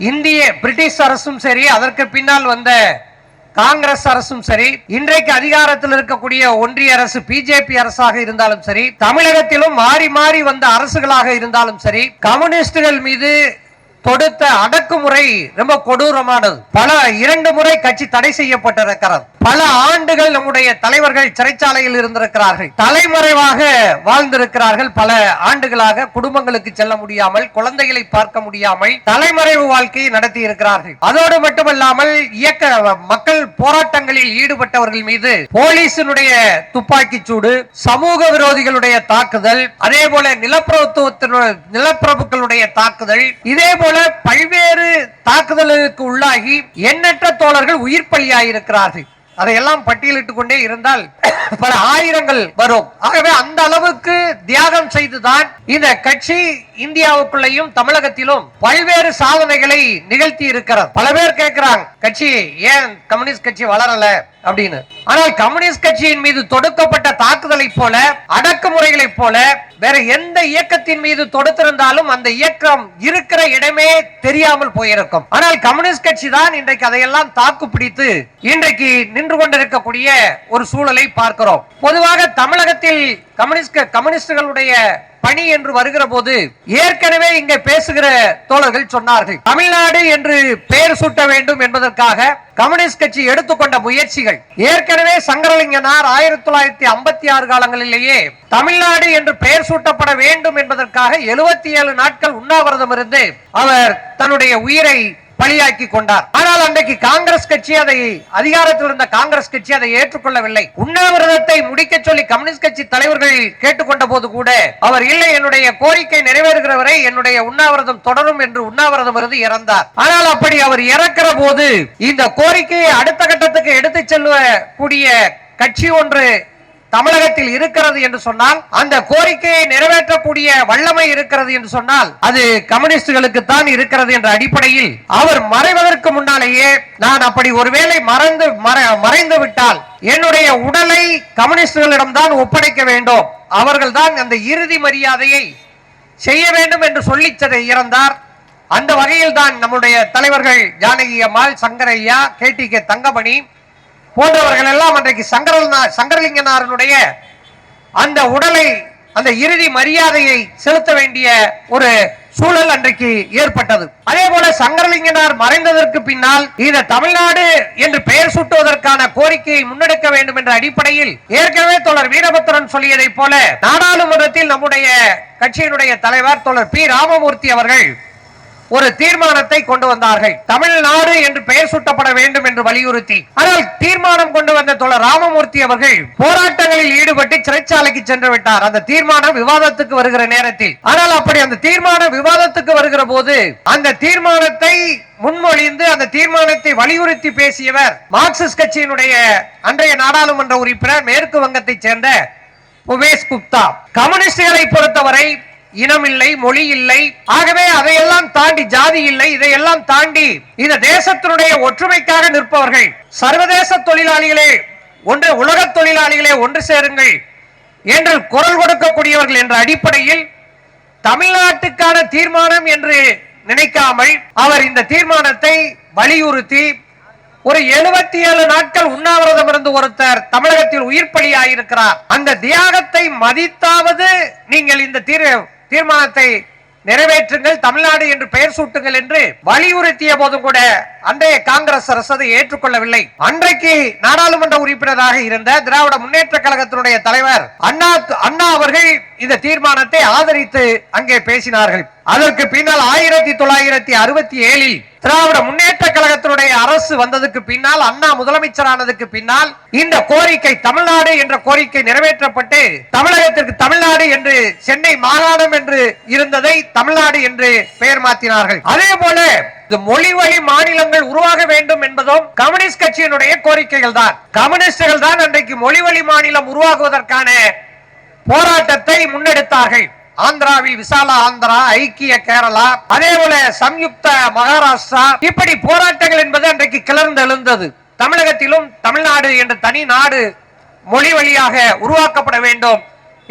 இந்திய பிரிட்டிஷ் அரசும் சரி அதற்கு பின்னால் வந்த காங்கிரஸ் அரசும் சரி இன்றைக்கு அதிகாரத்தில் இருக்கக்கூடிய ஒன்றிய அரசு பிஜேபி அரசாக இருந்தாலும் சரி தமிழகத்திலும் மாறி மாறி வந்த அரசுகளாக இருந்தாலும் சரி கம்யூனிஸ்டுகள் மீது தொடுத்த அடக்குமுறை ரொம்ப கொடூரமானது. பல இரண்டு முறை கட்சி தடை செய்யப்பட்டிருக்கிறது. பல ஆண்டுகள் நம்முடைய தலைவர்கள் சிறைச்சாலையில் இருந்திருக்கிறார்கள். தலைமறைவாக வாழ்ந்திருக்கிறார்கள். பல ஆண்டுகளாக குடும்பங்களுக்கு செல்ல முடியாமல் குழந்தைகளை பார்க்க முடியாமல் தலைமறைவு வாழ்க்கையை நடத்தி இருக்கிறார்கள் அதோடு மட்டுமல்லாமல் இயக்க மக்கள் போராட்டங்களில் ஈடுபட்டவர்கள் மீது போலீசினுடைய துப்பாக்கி சூடு சமூக விரோதிகளுடைய தாக்குதல் அதே போல நிலப்பிரபுத்துவத்தினுடைய நிலப்பிரபுக்களுடைய தாக்குதல் இதே போல பல்வேறு தாக்குதலுக்கு உள்ளாகி எண்ணற்ற தோழர்கள் உயிர் பலியாயிருக்கிறார்கள் அதையெல்லாம் பட்டியலிட்டுக் கொண்டே இருந்தால் பல ஆயிரங்கள் வரும். ஆகவே அந்த அளவுக்கு தியாகம் செய்துதான் இந்த கட்சி இந்தியாவுக்குள்ளேயும் தமிழகத்திலும் பல்வேறு சாதனைகளை நிகழ்த்தி இருக்கிறது. பல பேர் கேட்கிறாங்க கட்சி ஏன் கம்யூனிஸ்ட் கட்சி வளரல? அப்படின்னு. ஆனால் கம்யூனிஸ்ட் கட்சியின் மீது தொடுக்கப்பட்ட தாக்குதலை போல அடக்குமுறைகளைப் போல வேற எந்த இயக்கத்தின் மீது தொடுத்திருந்தாலும் அந்த இயக்கம் இருக்கிற இடமே தெரியாமல் போயிருக்கும். ஆனால் கம்யூனிஸ்ட் கட்சி தான் இன்றைக்கு அதையெல்லாம் தாக்கு பிடித்து இன்றைக்கு நின்று கொண்டிருக்கக்கூடிய ஒரு சூழலை பார்க்கிறோம். பொதுவாக தமிழகத்தில் கம்யூனிஸ்ட் கம்யூனிஸ்டுகளுடைய பணி என்று வருகிற போது ஏற்கனவே இங்க பேசுகிற தோழர்கள் சொன்னார்கள் தமிழ்நாடு என்று பெயர் சூட்ட வேண்டும் என்பதற்காக கம்யூனிஸ்ட் கட்சி எடுத்துக்கொண்ட முயற்சிகள். ஏற்கனவே சங்கரலிங்கனார் ஆயிரத்தி தொள்ளாயிரத்தி ஐம்பத்தி ஆறு காலங்களிலேயே தமிழ்நாடு என்று பெயர் சூட்டப்பட வேண்டும் என்பதற்காக எழுபத்தி ஏழு நாட்கள் உண்ணாவிரதம் இருந்து அவர் தன்னுடைய உயிரை பலியாக்கி கொண்டார். ஆனால் அன்றைக்கு காங்கிரஸ் கட்சி அதை அதிகாரத்தில் இருந்த காங்கிரஸ் கட்சி அதை ஏற்றுக்கொள்ளவில்லை. உண்ணாவிரதத்தை முடிக்க சொல்லி கம்யூனிஸ்ட் கட்சி தலைவர்கள் கேட்டுக்கொண்ட போது கூட அவர் இல்லை என்னுடைய கோரிக்கை நிறைவேறுகிற வரை என்னுடைய உண்ணாவிரதம் தொடரும் என்று உண்ணாவிரதம் இருந்து இறந்தார். ஆனால் அப்படி அவர் இறக்கிற போது இந்த கோரிக்கையை அடுத்த கட்டத்துக்கு எடுத்துச் செல்லக்கூடிய கட்சி ஒன்று தமிழகத்தில் இருக்கிறது என்று சொன்னால் அந்த கோரிக்கையை நிறைவேற்றக்கூடிய வல்லமை இருக்கிறது என்று சொன்னால் அது கம்யூனிஸ்டுகளுக்கு தான் இருக்கிறது என்ற அடிப்படையில் அவர் மறைவதற்கு முன்னாலேயே நான் அப்படி ஒருவேளை மறந்து மறைந்து விட்டால் என்னுடைய உடலை கம்யூனிஸ்டுகளிடம் தான் ஒப்படைக்க வேண்டும். அவர்கள் தான் அந்த இறுதி மரியாதையை செய்ய வேண்டும் என்று சொல்லி இறந்தார். அந்த வகையில் தான் நம்முடைய தலைவர்கள் Janaki Ammal Sankaraiah K T K Thangamani போன்றவர்கள் எல்லாம் அன்றைக்கு சங்கரல் சங்கரலிங்கனாரனுடைய அந்த உடலை அந்த இறுதி மரியாதையை செலுத்த வேண்டிய ஒரு சூழல் அன்றைக்கு ஏற்பட்டது. அதே போல சங்கரலிங்கனார் மறைந்ததற்கு பின்னால் இந்த தமிழ்நாடு என்று பெயர் சூட்டுவதற்கான கோரிக்கையை முன்னெடுக்க வேண்டும் என்ற அடிப்படையில் ஏற்கனவே தொடர் வீரபத்திரன் சொல்லியதைப் போல நாடாளுமன்றத்தில் நம்முடைய கட்சியினுடைய தலைவர் தொடர் பி. ராமமூர்த்தி அவர்கள் ஒரு தீர்மானத்தை கொண்டு வந்தார்கள். தமிழ்நாடு என்று பெயர் சூட்டப்பட வேண்டும் என்று வலியுறுத்தி. ஆனால் தீர்மானம் கொண்டு வந்த தோழர் ராமமூர்த்தி அவர்கள் போராட்டங்களில் ஈடுபட்டு சிறைச்சாலைக்கு சென்று விட்டார். அந்த தீர்மானம் விவாதத்துக்கு வருகிற நேரத்தில். ஆனால் அப்படி அந்த தீர்மானம் விவாதத்துக்கு வருகிற போது அந்த தீர்மானத்தை முன்மொழிந்து அந்த தீர்மானத்தை வலியுறுத்தி பேசியவர் மார்க்சிஸ்ட் கட்சியினுடைய அன்றைய நாடாளுமன்ற உறுப்பினர் மேற்கு வங்கத்தைச் சேர்ந்த உமேஷ் குப்தா. கம்யூனிஸ்டுகளை பொறுத்தவரை இனம் இல்லை மொழி இல்லை ஆகவே அதையெல்லாம் தாண்டி ஜாதி இல்லை இதையெல்லாம் தாண்டி இந்த தேசத்தினுடைய ஒற்றுமைக்காக நிற்பவர்கள் சர்வதேச தொழிலாளிகளே ஒன்று உலக தொழிலாளிகளே ஒன்று சேருங்கள் என்று குரல் கொடுக்கக்கூடியவர்கள் என்ற அடிப்படையில் தமிழ்நாட்டுக்கான தீர்மானம் என்று நினைக்காமல் அவர் இந்த தீர்மானத்தை வலியுறுத்தி ஒரு எழுபத்தி ஏழு நாட்கள் உண்ணாவிரதம் இருந்து ஒருத்தர் தமிழகத்தில் உயிர் பலியாயிருக்கிறார் அந்த தியாகத்தை மதித்தாவது நீங்கள் இந்த தீர் தீர்மானத்தை நிறைவேற்றுங்கள் தமிழ்நாடு என்று பெயர் சூட்டுங்கள் என்று வலியுறுத்திய போதும் கூட அன்றைய காங்கிரஸ் அரசு அதை ஏற்றுக்கொள்ளவில்லை. அன்றைக்கு நாடாளுமன்ற உறுப்பினராக இருந்த திராவிட முன்னேற்ற கழகத்தினுடைய தலைவர் அண்ணா அண்ணா அவர்கள் இந்த தீர்மானத்தை ஆதரித்து அங்கே பேசினார்கள். அதற்கு பின்னால் ஆயிரத்தி தொள்ளாயிரத்தி அறுபத்தி ஏழில் திராவிட முன்னேற்ற கழகத்தினுடைய அரசு வந்ததுக்கு பின்னால் அண்ணா முதலமைச்சரானதுக்கு பின்னால் இந்த கோரிக்கை தமிழ்நாடு என்ற கோரிக்கை நிறைவேற்றப்பட்டு தமிழகத்திற்கு தமிழ்நாடு என்று சென்னை மாகாணம் என்று இருந்ததை தமிழ்நாடு என்று பெயர் மாற்றினார்கள். அதே போல மொழி வழி மாநிலங்கள் உருவாக வேண்டும் என்பதும் கம்யூனிஸ்ட் கட்சியினுடைய கோரிக்கைகள் தான் கம்யூனிஸ்டுகள் தான் அன்றைக்கு மொழி வழி மாநிலம் உருவாகுவதற்கான போராட்டத்தை முன்னெடுத்தார்கள். ஆந்திராவில் விசாலா ஆந்திரா ஐக்கிய கேரளா அதே போல சம்யுக்த மகாராஷ்டிரா. இப்படி போராட்டங்கள் என்பது அன்றைக்கு கிளர்ந்து எழுந்தது. தமிழகத்திலும் தமிழ்நாடு என்ற தனி நாடு மொழி வழியாக உருவாக்கப்பட வேண்டும்.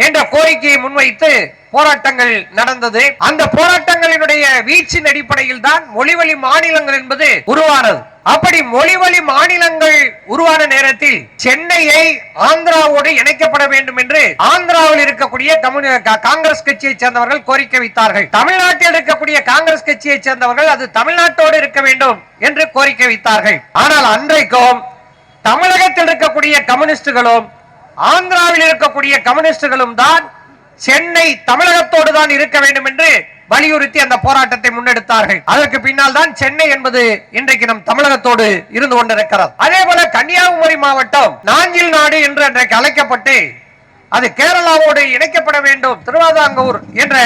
என்ற கோரிக்கையை முன்வைத்து போராட்டங்கள் நடந்தது. அந்த போராட்டங்களினுடைய வீச்சின் அடிப்படையில் தான் மொழிவழி மாநிலங்கள் என்பது உருவானது. அப்படி மொழிவழி மாநிலங்கள் உருவான நேரத்தில் சென்னையை ஆந்திராவோடு இணைக்கப்பட வேண்டும் என்று ஆந்திராவில் இருக்கக்கூடிய காங்கிரஸ் கட்சியை சேர்ந்தவர்கள் கோரிக்கை வைத்தார்கள். தமிழ்நாட்டில் இருக்கக்கூடிய காங்கிரஸ் கட்சியை சேர்ந்தவர்கள் அது தமிழ்நாட்டோடு இருக்க வேண்டும் என்று கோரிக்கை வைத்தார்கள். ஆனால் அன்றைக்கும் தமிழகத்தில் இருக்கக்கூடிய கம்யூனிஸ்டுகளும் ஆந்திராவில் இருக்கக்கூடிய கம்யூனிஸ்டுகளும் தான் சென்னை தமிழகத்தோடு தான் இருக்க வேண்டும் என்று வலியுறுத்தி அந்த போராட்டத்தை முன்னெடுத்தார்கள். அதற்கு பின்னால் தான் சென்னை என்பது இன்றைக்கு நம் தமிழகத்தோடு இருந்து கொண்டிருக்கிறது. அதே போல கன்னியாகுமரி மாவட்டம் நாஞ்சில் நாடு என்று அன்றைக்கு அழைக்கப்பட்டு அது கேரளாவோடு இணைக்கப்பட வேண்டும். திருவாதாங்கூர் என்ற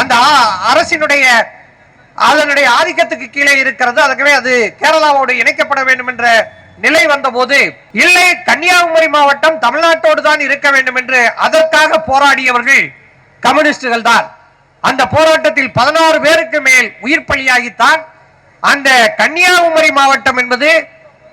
அந்த அரசினுடைய அதனுடைய ஆதிக்கத்துக்கு கீழே இருக்கிறது. அதுக்கவே அது கேரளாவோடு இணைக்கப்பட வேண்டும் என்ற நிலை வந்தபோது இல்லை கன்னியாகுமரி மாவட்டம் தமிழ்நாட்டோடு தான் இருக்க வேண்டும் என்று அதற்காக போராடியவர்கள் கம்யூனிஸ்டுகள் தான். அந்த போராட்டத்தில் பதினாறு பேருக்கு மேல் உயிர் பலியாகித்தான். அந்த கன்னியாகுமரி மாவட்டம் என்பது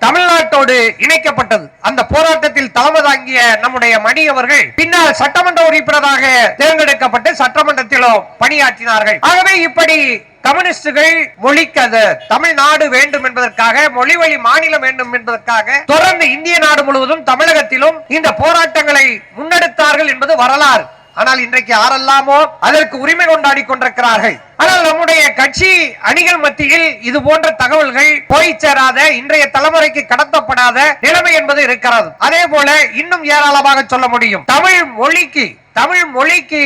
தமிழ்நாட்டோடு இணைக்கப்பட்டது. அந்த போராட்டத்தில் தலைமை தாங்கிய நம்முடைய மணி அவர்கள் பின்னால் சட்டமன்ற உறுப்பினராக தேர்ந்தெடுக்கப்பட்டு சட்டமன்றத்திலும் பணியாற்றினார்கள். ஆகவே இப்படி கம்யூனிஸ்டுகள் மொழிக்கு அது தமிழ்நாடு வேண்டும் என்பதற்காக மொழி வழி மாநிலம் வேண்டும் என்பதற்காக தொடர்ந்து இந்திய நாடு முழுவதும் தமிழகத்திலும் இந்த போராட்டங்களை முன்னெடுத்தார்கள் என்பது வரலாறு. ஆனால் இன்றைக்கு யாரெல்லாமோ அதற்கு உரிமை கொண்டாடி கொண்டிருக்கிறார்கள். ஆனால் நம்முடைய கட்சி அணிகள் மத்தியில் இது போன்ற தகவல்கள் போய் சேராத இன்றைய தலைமுறைக்கு கடத்தப்படாத நிலைமை என்பது இருக்கிறது. அதே போல இன்னும் ஏராளமாக சொல்ல முடியும். தமிழ் மொழிக்கு தமிழ் மொழிக்கு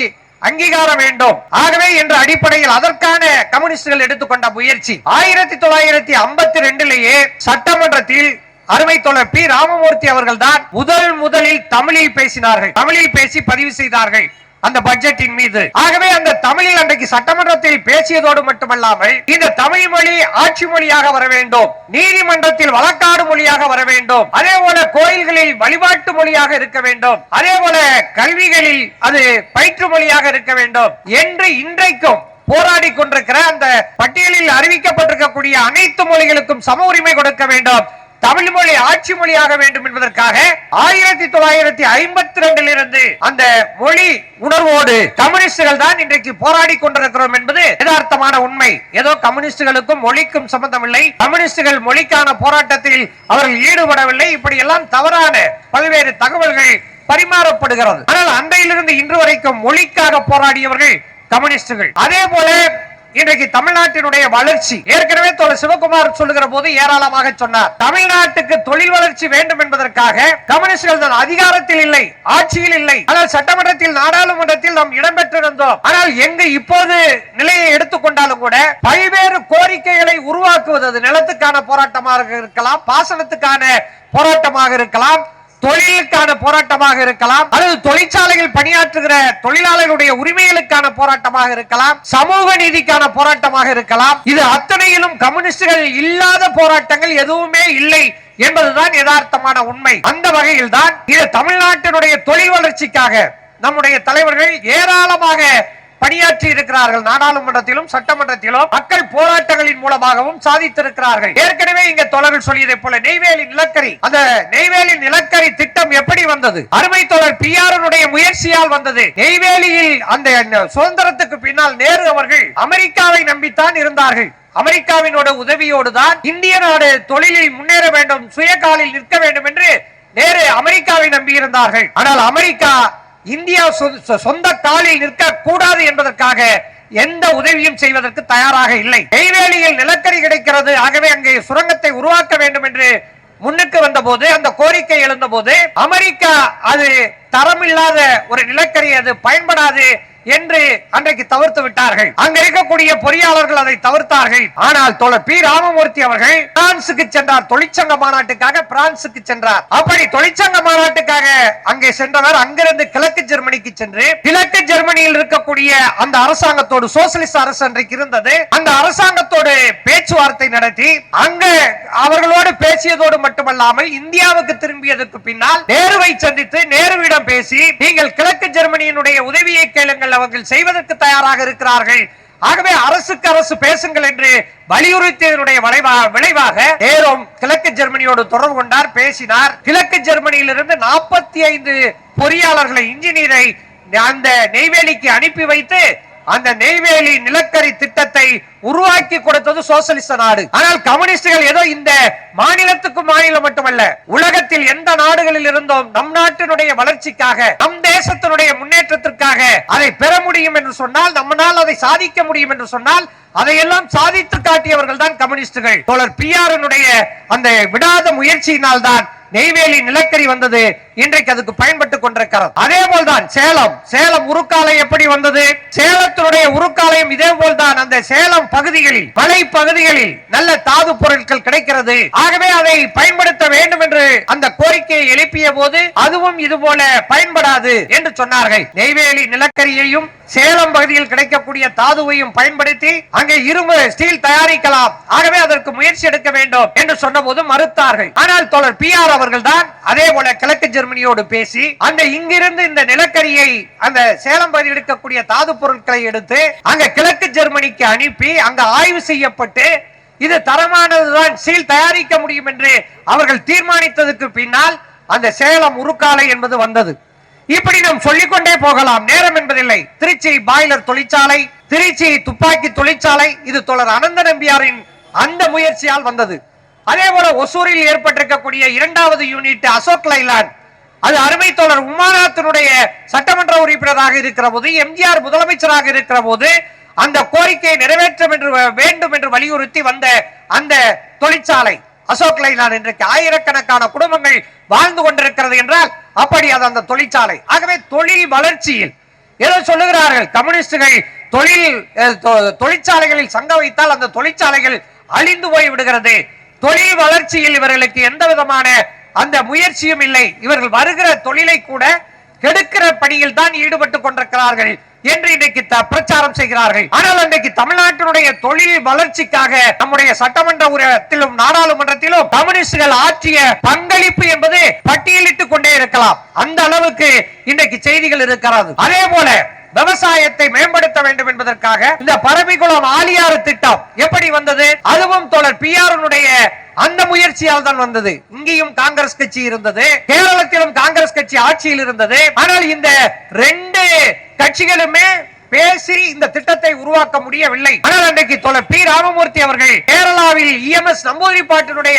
அங்கீகாரம் வேண்டும். ஆகவே என்ற அடிப்படையில் அதற்கான கம்யூனிஸ்டுகள் எடுத்துக்கொண்ட முயற்சி. ஆயிரத்தி தொள்ளாயிரத்தி ஐம்பத்தி ரெண்டிலேயே சட்டமன்றத்தில் அருமை தோழர் பி ராமமூர்த்தி அவர்கள் தான் முதல் முதலில் தமிழில் பேசினார்கள். தமிழில் பேசி பதிவு செய்தார்கள் அந்த பட்ஜெட்டின் மீது. ஆகவே அந்த தமிழில் அன்றைக்கு சட்டமன்றத்தில் பேசியதோடு மட்டுமல்லாமல் இந்த தமிழ் மொழி ஆட்சி மொழியாக வர வேண்டும். நீதிமன்றத்தில் வழக்காடு மொழியாக வர வேண்டும். அதே போல கோயில்களில் வழிபாட்டு மொழியாக இருக்க வேண்டும். அதே போல கல்விகளில் அது பயிற்று மொழியாக இருக்க வேண்டும் என்று இன்றைக்கும் போராடி கொண்டிருக்கிற அந்த பட்டியலில் அறிவிக்கப்பட்டிருக்கக்கூடிய அனைத்து மொழிகளுக்கும் சம உரிமை கொடுக்க வேண்டும். தமிழ் மொழி ஆட்சி மொழியாக வேண்டும் என்பதற்காக ஆயிரத்தி தொள்ளாயிரத்தி ஐம்பத்தி ரெண்டில் இருந்து அந்த மொழி உணர்வோடு கம்யூனிஸ்டுகள் தான் இன்றைக்கு போராடி கொண்டிருக்கிறோம் என்பது யதார்த்தமான உண்மை. ஏதோ கம்யூனிஸ்டுகளுக்கும் மொழிக்கும் சம்பந்தம் இல்லை கம்யூனிஸ்டுகள் மொழிக்கான போராட்டத்தில் அவர்கள் ஈடுபடவில்லை. இப்படி எல்லாம் தவறான பல்வேறு தகவல்கள் பரிமாறப்படுகிறது. ஆனால் அன்றையிலிருந்து இன்று வரைக்கும் மொழிக்காக போராடியவர்கள் கம்யூனிஸ்டுகள். அதே போல இன்றைக்கு தமிழ்நாட்டினுடைய வளர்ச்சி. ஏற்கனவே தோழர் சிவகுமார் சொல்லுகிற போது ஏராளமாக சொன்னார். தமிழ்நாட்டுக்கு தொழில் வளர்ச்சி வேண்டும் என்பதற்காக கம்யூனிஸ்டுகள் தான் அதிகாரத்தில் இல்லை ஆட்சியில் இல்லை. ஆனால் சட்டமன்றத்தில் நாடாளுமன்றத்தில் நாம் இடம்பெற்றிருந்தோம். ஆனால் எங்கு இப்போது நிலையை எடுத்துக்கொண்டாலும் கூட பல்வேறு கோரிக்கைகளை உருவாக்குவது நிலத்துக்கான போராட்டமாக இருக்கலாம் பாசனத்துக்கான போராட்டமாக இருக்கலாம் தொழிலுக்கான போராட்டமாக இருக்கலாம் அல்லது தொழிற்சாலையில் பணியாற்றுகிற தொழிலாளர்களுடைய உரிமைகளுக்கான போராட்டமாக இருக்கலாம் சமூக நீதிக்கான போராட்டமாக இருக்கலாம். இது அத்தனையிலும் கம்யூனிஸ்டுகள் இல்லாத போராட்டங்கள் எதுவுமே இல்லை என்பதுதான் யதார்த்தமான உண்மை. அந்த வகையில் தான் இது தமிழ்நாட்டினுடைய தொழில் வளர்ச்சிக்காக நம்முடைய தலைவர்கள் ஏராளமாக பணியாற்றி இருக்கிறார்கள். நாடாளுமன்றத்திலும் சட்டமன்றத்திலும் மக்கள் போராட்டங்களின் மூலமாகவும் சாதித்திருக்கிறார்கள். ஏற்கனவே இங்க தொடர்கள் சொல்லியதை போல நெய்வேலி நிலக்கரி. அந்த நெய்வேலி நிலக்கரி திட்டம் எப்படி வந்தது? அருமை தொடர் பிஆருடைய முயற்சியால் வந்தது. நெய்வேலியில் அந்த சுதந்திரத்துக்கு பின்னால் நேரு அவர்கள் அமெரிக்காவை நம்பித்தான் இருந்தார்கள். அமெரிக்காவினோட உதவியோடு தான் இந்திய நாடு தொழிலில் முன்னேற வேண்டும் சுயகாலில் நிற்க வேண்டும் என்று நேரு அமெரிக்காவை நம்பியிருந்தார்கள். ஆனால் அமெரிக்கா இந்தியா சொ- சொந்த காலில் நிற்க கூடாது என்பதற்காக எந்த உதவியும் செய்வதற்கு தயாராக இல்லை. நெய்வேலியில் நிலக்கரி கிடைக்கிறது. ஆகவே அங்கே சுரங்கத்தை உருவாக்க வேண்டும் என்று முன்னுக்கு வந்த போது அந்த கோரிக்கை எழுந்த போது அமெரிக்கா அது தரமில்லாத ஒரு நிலக்கரி அது பயன்படாது என்று அன்றைக்கு தவிர்த்து விட்டார்கள். அங்க இருக்கக்கூடிய பொறியாளர்கள் அதை தவிர்த்தார்கள். ஆனால் தோழர் பி. ராமமூர்த்தி அவர்கள் பிரான்சுக்கு சென்றார். தொழிற்சங்க மாநாட்டுக்காக பிரான்சுக்கு சென்றார். அப்படி தொழிற்சங்க மாநாட்டுக்காக அங்கே சென்றவர் அங்கிருந்து கிழக்கு ஜெர்மனிக்கு சென்று கிழக்கு ஜெர்மனியில் இருக்கக்கூடிய அந்த அரசாங்கத்தோடு சோசியலிஸ்ட் அரசு அன்றைக்கு இருந்தது. அந்த அரசாங்கத்தோடு பேச்சுவார்த்தை நடத்தி அங்க அவர்களோடு பேசியதோடு மட்டுமல்லாமல் இந்தியாவுக்கு திரும்பியதற்கு பின்னால் நேருவை சந்தித்து நேருவிடம் பேசி நீங்கள் கிழக்கு ஜெர்மனியினுடைய உதவியை கேளுங்கள் அவர்கள் செய்வதற்கு தயாராக இருக்கிறார்கள். ஆகவே அரசுக்கு அரசு பேசுங்கள் என்று வலியுறுத்தியதனுடைய விளைவாக நேரும் கிழக்கு ஜெர்மனியோடு தொடர்பு கொண்டார் பேசினார். கிழக்கு ஜெர்மனியிலிருந்து நாற்பத்தி ஐந்து பொறியாளர்களை இன்ஜினியரை அந்த நெய்வேலிக்கு அனுப்பி வைத்து அந்த நெய்வேலி நிலக்கரி திட்டத்தை உருவாக்கி கொடுத்தது சோசலிச நாடு. ஆனால் கம்யூனிஸ்டுகள் ஏதோ இந்த மாநிலத்துக்கு மாநிலம் மட்டுமல்ல உலகத்தில் எந்த நாடுகளில் இருந்தோம் நம் நாட்டினுடைய வளர்ச்சிக்காக நம் தேசத்தினுடைய முன்னேற்றத்திற்காக அதை பெற முடியும் என்று சொன்னால் நம்மளால் அதை சாதிக்க முடியும் என்று சொன்னால் அதையெல்லாம் சாதித்து காட்டியவர்கள் தான் கம்யூனிஸ்டுகள். தோழர் பிஆருடைய அந்த விடாத முயற்சியினால் தான் நெய்வேலி நிலக்கரி வந்தது. இன்றைக்கு அதுக்கு பயன்பட்டுக் கொண்டிருக்கிறது. அதே போல்தான் சேலம். சேலம் உருக்காலை எப்படி வந்தது? சேலத்தினுடைய உருக்காலையும் இதே போல்தான் அந்த சேலம் பகுதிகளில் மலை பகுதிகளில் நல்ல தாது பொருட்கள் கிடைக்கிறது. ஆகவே அதை பயன்படுத்த வேண்டும் என்று அந்த கோரிக்கையை எழுப்பிய போது அதுவும் இது போல பயன்படாது என்று சொன்னார்கள். நெய்வேலி நிலக்கரியையும் சேலம் பகுதியில் கிடைக்கக்கூடிய தாதுவையும் பயன்படுத்தி அங்கே இரும்பு ஸ்டீல் தயாரிக்கலாம். ஆகவே அதற்கு முயற்சி எடுக்க வேண்டும் என்று சொன்னபோது மறுத்தார்கள். ஆனால் தொடர் பி ஆர் அவர்கள் தான் அதே போல கிழக்கு ஜெர்மனியோடு பேசி அந்த இங்கிருந்து இந்த நிலக்கரியை அந்த சேலம் பகுதியில் எடுக்கக்கூடிய தாது பொருட்களை எடுத்து அங்க கிழக்கு ஜெர்மனிக்கு அனுப்பி அங்க ஆய்வு செய்யப்பட்டு இது தரமானதுதான் சீல் தயாரிக்க முடியும் என்று அவர்கள் தீர்மானித்ததுக்கு பின்னால் அந்த சேலம் உருக்காலை என்பது வந்தது. இப்படி நாம் சொல்லிக்கொண்டே போகலாம். நேரம் என்பதில்லை. திருச்சி பாய்லர் தொழிற்சாலை திருச்சி துப்பாக்கி தொழிற்சாலை இது தொடர் அனந்த நம்பியாரின் அந்த முயற்சியால் வந்தது. அதே போல ஒசூரில் ஏற்பட்டிருக்கக்கூடிய இரண்டாவது யூனிட் அசோக் லைலாண்ட் அது அருமை தோழர். உமாநாத்தினுடைய சட்டமன்ற உறுப்பினராக இருக்கிற போது எம்ஜிஆர் முதலமைச்சராக இருக்கிற போது அந்த கோரிக்கையை நிறைவேற்ற என்று வேண்டும் என்று வலியுறுத்தி வந்த அந்த தொழிற்சாலை அசோக் லைலான் இன்றைக்கு ஆயிரக்கணக்கான குடும்பங்கள் வாழ்ந்து கொண்டிருக்கிறது என்றால் அப்படி அது அந்த தொழிற்சாலை. ஆகவே தொழில் வளர்ச்சியில் ஏதோ சொல்லுகிறார்கள்? கம்யூனிஸ்டுகள் தொழில் தொழிற்சாலைகளில் சங்க வைத்தால் அந்த தொழிற்சாலைகள் அழிந்து போய் விடுகிறது தொழில் வளர்ச்சியில் இவர்களுக்கு எந்த விதமான அந்த முயற்சியும் இல்லை. இவர்கள் வருகிற தொழிலை கூட கெடுக்கிற பணியில் தான் ஈடுபட்டுக் கொண்டிருக்கிறார்கள் என்று இன்றைக்கு த- பிரச்சாரம் செய்கிறார்கள். ஆனால் அன்றைக்கு தமிழ்நாட்டினுடைய தொழில் வளர்ச்சிக்காக நம்முடைய சட்டமன்ற உரத்திலும் நாடாளுமன்றத்திலும் கம்யூனிஸ்டுகள் ஆற்றிய பங்களிப்பு என்பது பட்டியலிட்டுக் கொண்டே இருக்கலாம். அந்த அளவுக்கு இன்றைக்கு செய்திகள் இருக்கிறது. அதே போல விவசாயத்தை மேம்படுத்த வேண்டும் என்பதற்காக இந்த பரமிகுளம் ஆலியாறு திட்டம் எப்படி வந்தது? அதுவும் தொடர் பி ஆர் அந்த முயற்சியால் தான் வந்தது. இங்கேயும் காங்கிரஸ் கட்சி இருந்தது. கேரளத்திலும் காங்கிரஸ் கட்சி ஆட்சியில் இருந்தது. ஆனால் இந்த ரெண்டு கட்சிகளுமே பேசி இந்த திட்டத்தை உருவாக்க முடியவில்லை. ஆனால் அன்றைக்கு தோழர் பி. ராமமூர்த்தி அவர்கள் கேரளாவில் இஎம்எஸ் நம்பூதிரிப்பாட்டினுடைய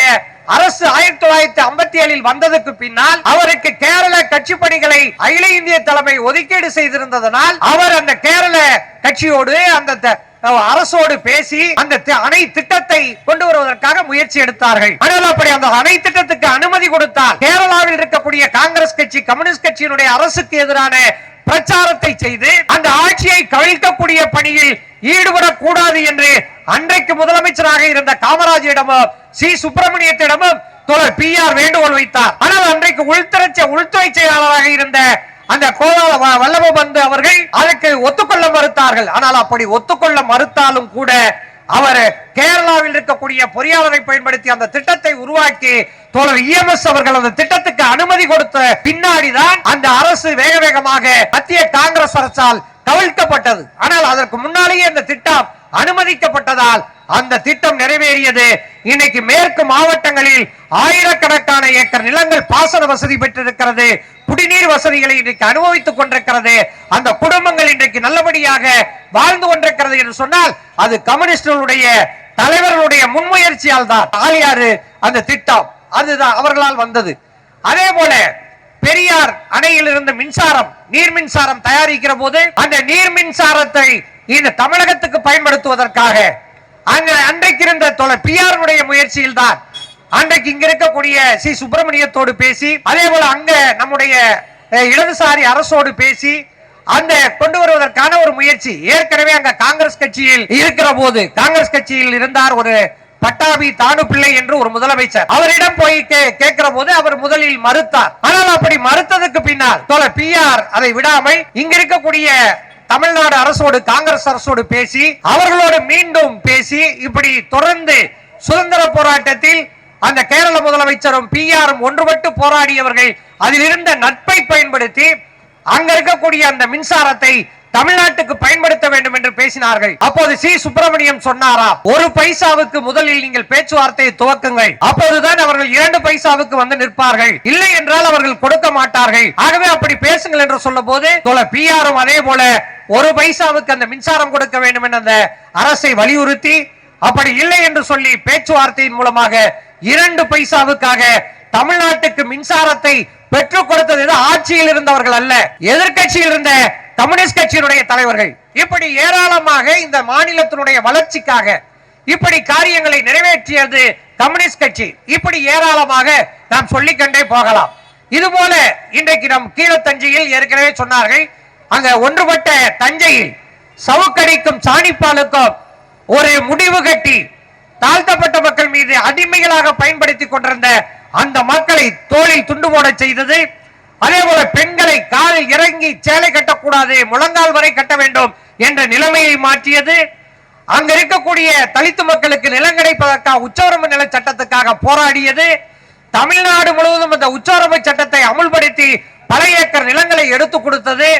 அரசு ஆயிரத்தி தொள்ளாயிரத்தி ஐம்பத்தி ஏழில் வந்ததுக்கு பின்னால் அவருக்கு கேரள கட்சி பணிகளை அகில இந்திய தலைமை ஒதுக்கீடு செய்திருந்ததனால் அவர் அந்த கேரள கட்சியோடு அந்த அரசோடு பேசி அந்த அணை திட்டத்தை கொண்டு வருவதற்காக முயற்சி எடுத்தார்கள். ஆனால் அப்படி அந்த அணை திட்டத்துக்கு அனுமதி கொடுத்தால் கேரளாவில் இருக்கக்கூடிய காங்கிரஸ் கட்சி கம்யூனிஸ்ட் கட்சியினுடைய அரசுக்கு எதிரான பிரச்சாரத்தை செய்து அந்த ஆட்சியை கவிழ்க்கக்கூடிய பணியில் ஈடுபடக்கூடாது என்று அன்றைக்கு முதலமைச்சராக இருந்த காமராஜிடமும் சி. சுப்பிரமணியத்திடமும் பி. ஆர். வேண்டுகோள் வைத்தார். ஆனால் அன்றைக்கு உள்துறை உள்துறை செயலாளராக இருந்த அந்த கோலால வ- வல்லபபந்து அவர்கள் அதற்கு ஒத்துக்கொள்ள மறுத்தார்கள். ஆனால் அப்படி ஒத்துக்கொள்ள மறுத்தாலும் கூட அவர் கேரளாவில் இருக்கக்கூடிய பொறியாளரை பயன்படுத்தி அந்த திட்டத்தை உருவாக்கி தோழர் இஎம்எஸ் அவர்கள் அந்த திட்டத்துக்கு அனுமதி கொடுத்த பின்னாடிதான் அந்த அரசு வேக வேகமாக மத்திய காங்கிரஸ் அரசால் கவிழ்க்கப்பட்டது. ஆனால் அதற்கு முன்னாலேயே அந்த திட்டம் அனுமதிக்கப்பட்டதால் அந்த திட்டம் நிறைவேறியது. இன்னைக்கு மேற்கு மாவட்டங்களில் ஆயிரக்கணக்கான ஏக்கர் நிலங்கள் பாசன வசதி பெற்றிருக்கிறது. குடிநீர் வசதிகளை இன்றைக்கு அனுபவித்துக் கொண்டிருக்கிறது. அந்த குடும்பங்கள் இன்றைக்கு நல்லபடியாக வாழ்ந்து கொண்டிருக்கிறது என்று சொன்னால் அது கம்யூனிஸ்டுடைய தலைவர்களுடைய முன்முயற்சியால் தான். ஆலியாறு அந்த திட்டம் அதுதான் அவர்களால் வந்தது. அதே போல பெரியார் அணையில் இருந்த மின்சாரம் நீர் மின்சாரம் தயாரிக்கிற போது அந்த நீர் மின்சாரத்தை இந்த தமிழகத்துக்கு பயன்படுத்துவதற்காக. அங்க அன்றைக்கு இருந்த தொலை பிஆருடைய முயற்சியில் தான் அன்றைக்கு இங்க இருக்கக்கூடிய சி சுப்பிரமணியத்தோடு பேசி அதே போல அங்க நம்முடைய இடதுசாரி அரசோடு பேசி அந்த கொண்டு வருவதற்கான ஒரு முயற்சி. ஏற்கனவே அங்க காங்கிரஸ் கட்சியில் இருக்கிற போது காங்கிரஸ் கட்சியில் இருந்தார் ஒரு பட்டாபி தானு பிள்ளை என்று ஒரு முதலமைச்சர். அவரிடம் போய் கே- கேட்கிற போது அவர் முதலில் மறுத்தார். ஆனால் அப்படி மறுத்ததுக்கு பின்னால் தொலை பி ஆர் அதை விடாமல் இங்க இருக்கக்கூடிய தமிழ்நாடு அரசோடு காங்கிரஸ் அரசோடு பேசி அவர்களோடு மீண்டும் பேசி இப்படி தொடர்ந்து சுதந்திர போராட்டத்தில் அந்த கேரள முதலமைச்சரும் பி ஆரும் ஒன்றுபட்டு போராடியவர்கள் அதில் இருந்த நட்பை பயன்படுத்தி அங்க இருக்கக்கூடிய அந்த மின்சாரத்தை தமிழ்நாட்டுக்கு பயன்படுத்த வேண்டும் என்று பேசினார்கள். அப்போது சி. சுப்பிரமணியம் சொன்னாரா ஒரு பைசாவுக்கு முதலில் நீங்கள் பேச்சுவார்த்தையை துவக்குங்கள். அப்போதுதான் அவர்கள் இரண்டு பைசாவுக்கு வந்து நிற்பார்கள். இல்லை என்றால் அவர்கள் கொடுக்க மாட்டார்கள். ஆகவே அப்படி பேசுங்கள் என்று சொல்ல போது பி ஆரும் அதே போல ஒரு பைசாவுக்கு அந்த மின்சாரம் கொடுக்க வேண்டும் என்ற அந்த அரசை வலியுறுத்தி அப்படி இல்லை என்று சொல்லி பேச்சுவார்த்தையின் மூலமாக இரண்டு பைசாவுக்காக தமிழ்நாட்டுக்கு மின்சாரத்தை பெற்றுக் கொடுத்தது ஆட்சியில் இருந்தவர்கள் அல்ல. எதிர்கட்சியில் இருந்த கம்யூனிஸ்ட் கட்சியினுடைய தலைவர்கள். இப்படி ஏராளமாக இந்த மாநிலத்தினுடைய வளர்ச்சிக்காக இப்படி காரியங்களை நிறைவேற்றியது கம்யூனிஸ்ட் கட்சி. இப்படி ஏராளமாக நாம் சொல்லிக்கொண்டே போகலாம். இது போல இன்றைக்கு நம் கீழத்தஞ்சையில் ஏற்கனவே சொன்னார்கள் அங்க ஒன்றுபட்ட தஞ்சையில் சவுக்கடிக்கும் சாணிப்பாலுக்கும் ஒரு முடிவு கட்டி தாழ்த்தப்பட்ட மக்கள் மீது அடிமைகளாக பயன்படுத்திக் கொண்டிருந்த அந்த மக்களை தோளில் துண்டு போட செய்தது. அதே போல பெண்களை காலில் இறங்கி சேலை கட்டக்கூடாது முழங்கால் வரை கட்ட வேண்டும் என்ற நிலைமையை மாற்றியது. அங்க இருக்கக்கூடிய தலித்து மக்களுக்கு நிலம் கிடைப்பதற்காக உச்சவரம்பு நில சட்டத்துக்காக போராடியது. தமிழ்நாடு முழுவதும் அந்த உச்சவரம்பு சட்டத்தை அமுல்படுத்தி பல ஏக்கர் நிலங்களை எடுத்து கொடுத்தது.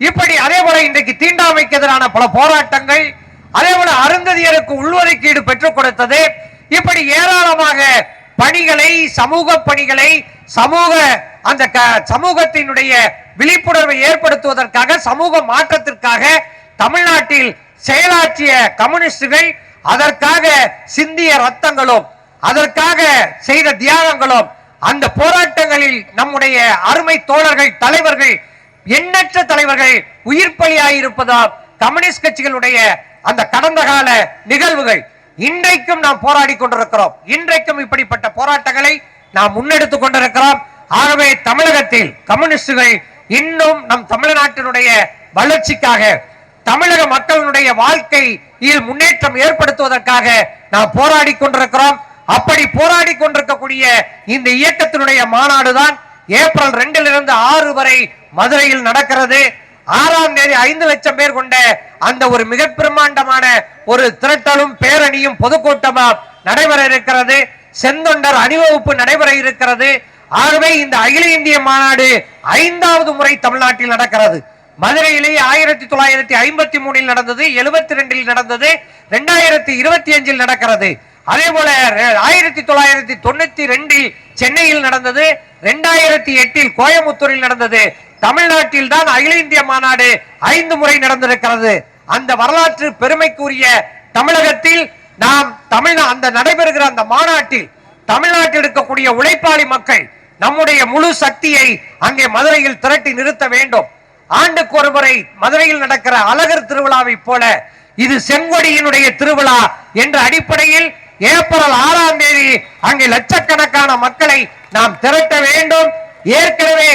இப்படி அதே போல இன்றைக்கு தீண்டாமைக்கு எதிரான பல போராட்டங்கள் அதே போல அருந்ததியருக்கு உள்ஒதுக்கீடு பெற்றுக் கொடுத்தது. இப்படி ஏராளமாக பணிகளை சமூக பணிகளை சமூக அந்த சமூகத்தினுடைய விழிப்புணர்வை ஏற்படுத்துவதற்காக சமூக மாற்றத்திற்காக தமிழ்நாட்டில் செயலாற்றிய கம்யூனிஸ்டுகள் அதற்காக சிந்திய ரத்தங்களும் அதற்காக செய்த தியாகங்களும் அந்த போராட்டங்களில் நம்முடைய அருமை தோழர்கள் தலைவர்கள் எண்ணற்ற தலைவர்கள் உயிர் பலியாயிருப்பதால் கம்யூனிஸ்ட் கட்சிகளுடைய அந்த கடந்த கால நிகழ்வுகள். இன்றைக்கும் நாம் போராடி கொண்டிருக்கிறோம். இன்றைக்கும் இப்படிப்பட்ட போராட்டங்களை நாம் முன்னெடுத்துக் கொண்டிருக்கிறோம். ஆகவே தமிழகத்தில் கம்யூனிஸ்டுகள் இன்னும் நம் தமிழ்நாட்டினுடைய வளர்ச்சிக்காக தமிழக மக்களுடைய வாழ்க்கையில் முன்னேற்றம் ஏற்படுத்துவதற்காக நாம் போராடி கொண்டிருக்கிறோம். அப்படி போராடி கொண்டிருக்கக்கூடிய இந்த இயக்கத்தினுடைய மாநாடுதான் ஏப்ரல் ரெண்டில் இருந்து ஆறு வரை மதுரையில் நடக்கிறது. ஆறாம் தேதி ஐந்து லட்சம் பேர் கொண்ட அந்த ஒரு மிக பிரம்மாண்டமான ஒரு திரட்டலும் பேரணியும் பொதுக்கூட்டமா நடைபெற இருக்கிறது. செந்தொண்டர் அணிவகுப்பு நடைபெற இருக்கிறது. ஆகவே இந்த அகில இந்திய மாநாடு ஐந்தாவது முறை தமிழ்நாட்டில் நடக்கிறது. மதுரையிலேயே ஆயிரத்தி தொள்ளாயிரத்தி ஐம்பத்தி மூணில் நடந்தது எழுபத்தி ரெண்டில் நடந்தது ரெண்டாயிரத்தி இருபத்தி அஞ்சில் நடக்கிறது. அதே போல ஆயிரத்தி தொள்ளாயிரத்தி தொண்ணூத்தி ரெண்டில் சென்னையில் நடந்தது ரெண்டாயிரத்தி எட்டில் கோயமுத்தூரில் நடந்தது தமிழ்நாட்டில் தான் அகில இந்திய மாநாடு ஐந்து முறை நடந்திருக்கிறது. அந்த வரலாற்று பெருமைக்குரிய தமிழகத்தில் நாம் தமிழ் அந்த நடைபெறுகிற அந்த மாநாட்டில் தமிழ்நாட்டில் இருக்கக்கூடிய உழைப்பாளி மக்கள் நம்முடைய முழு சக்தியை அங்கே மதுரையில் திரட்டி நிறுத்த வேண்டும். ஆண்டுக்கு ஒரு முறை மதுரையில் நடக்கிற அழகர் திருவிழாவை போல இது செங்கொடியினுடைய திருவிழா என்ற அடிப்படையில் ஏப்ரல் ஆறாம் தேதி அங்கே லட்சக்கணக்கான மக்களை நாம் திரட்ட வேண்டும். ஏற்கனவே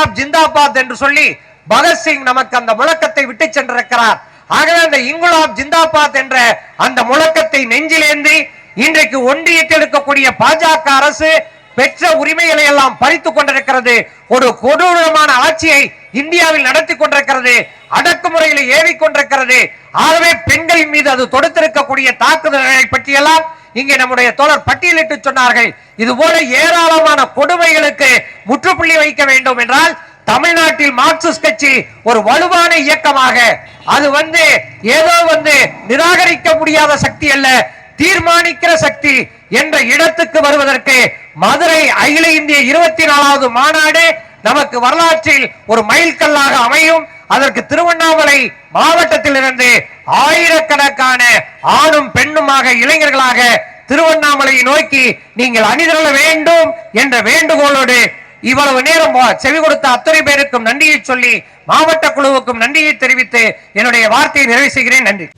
பஞ்சாப் ஜிந்தாபாத் என்று சொல்லி பகத்சிங் நமக்கு அந்த முழக்கத்தை விட்டு சென்றிருக்கிறார். ஆகவே அந்த இங்குலாப் ஜிந்தாபாத் என்ற அந்த முழக்கத்தை நெஞ்சிலேந்தி இன்றைக்கு ஒன்றியத்தில் இருக்கக்கூடிய பாஜக அரசு பெற்ற உரிமைகளை எல்லாம் பறித்துக் கொண்டிருக்கிறது. ஒரு கொடூரமான ஆட்சியை இந்தியாவில் நடத்தி கொண்டிருக்கிறது அடக்குமுறையில் ஏவிக் கொண்டிருக்கிறது. ஆகவே பெண்களின் மீது அது தொடுத்திருக்கக்கூடிய தாக்குதல்களை பற்றியெல்லாம் இங்கே நம்முடைய தோழர் பட்டியலிட்டு சொன்னார்கள். இது போல ஏராளமான கொடுமைகளுக்கு முற்றுப்புள்ளி வைக்க வேண்டும் என்றால் தமிழ்நாட்டில் மார்க்சிஸ்ட் கட்சி ஒரு வலுவான இயக்கமாக அது வந்து ஏதோ வந்து நிராகரிக்க முடியாத சக்தி அல்ல தீர்மானிக்கிற சக்தி என்ற இடத்துக்கு வருவதற்கு மதுரை அகில இந்திய இருபத்தி நாலாவது மாநாடு நமக்கு வரலாற்றில் ஒரு மைல்கல்லாக அமையும். அதற்கு திருவண்ணாமலை மாவட்டத்திலிருந்து ஆயிரக்கணக்கான ஆணும் பெண்ணுமாக இளைஞர்களாக திருவண்ணாமலையை நோக்கி நீங்கள் அணிதிரள வேண்டும் என்ற வேண்டுகோளோடு இவ்வளவு நேரம் செவி கொடுத்த அத்தனை பேருக்கும் நன்றியை சொல்லி மாவட்ட குழுவுக்கும் நன்றியை தெரிவித்து என்னுடைய வார்த்தையை நிறைவு செய்கிறேன். நன்றி.